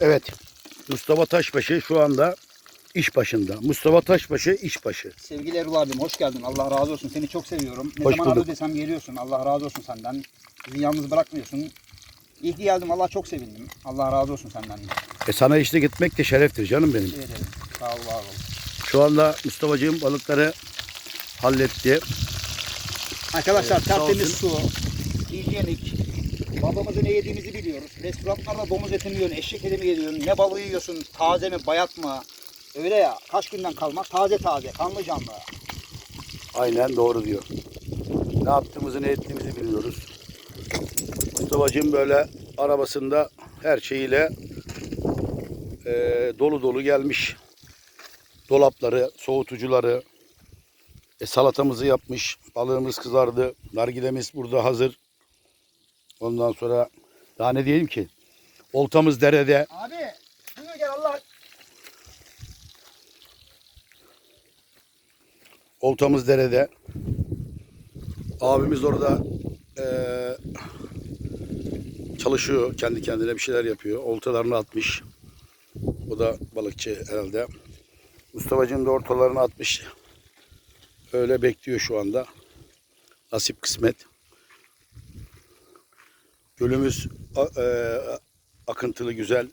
Evet. Mustafa Taşbaşı şu anda iş başında. Mustafa Taşbaşı iş başı. Sevgili Erol abim hoş geldin. Allah razı olsun. Seni çok seviyorum. Ne Hoş zaman bulduk. desem geliyorsun. Allah razı olsun senden. Bizi yalnız bırakmıyorsun. İyi ki geldim. Allah çok sevindim. Allah razı olsun senden. E sana eşlik etmek de şereftir canım benim. Teşekkür ederim. Sağ ol, var ol. Şu anda Mustafa'cığım balıkları halletti. Arkadaşlar tertemiz su, hijyenik. Babamızın ne yediğimizi biliyoruz. Restoranlarda domuz eti mi yiyorsun, eşek eti mi yiyorsun, ne balığı yiyorsun, taze mi, bayat mı? Öyle ya, kaç günden kalmaz, taze taze, kanlı canlı. Aynen doğru diyor. Ne yaptığımızı ne ettiğimizi biliyoruz. Mustafa'cığım böyle arabasında her şeyiyle e, dolu dolu gelmiş. Dolapları, soğutucuları, e, salatamızı yapmış. Balığımız kızardı. Nargilemiz burada hazır. Ondan sonra daha ne diyeyim ki? Oltamız derede. Abi, buyur gel Allah. Oltamız derede. Abimiz orada eee, çalışıyor. Kendi kendine bir şeyler yapıyor. Oltalarını atmış. O da balıkçı herhalde. Mustafa'cığım da ortalarını atmış. Öyle bekliyor şu anda. Nasip kısmet. Gölümüz eee, akıntılı güzel.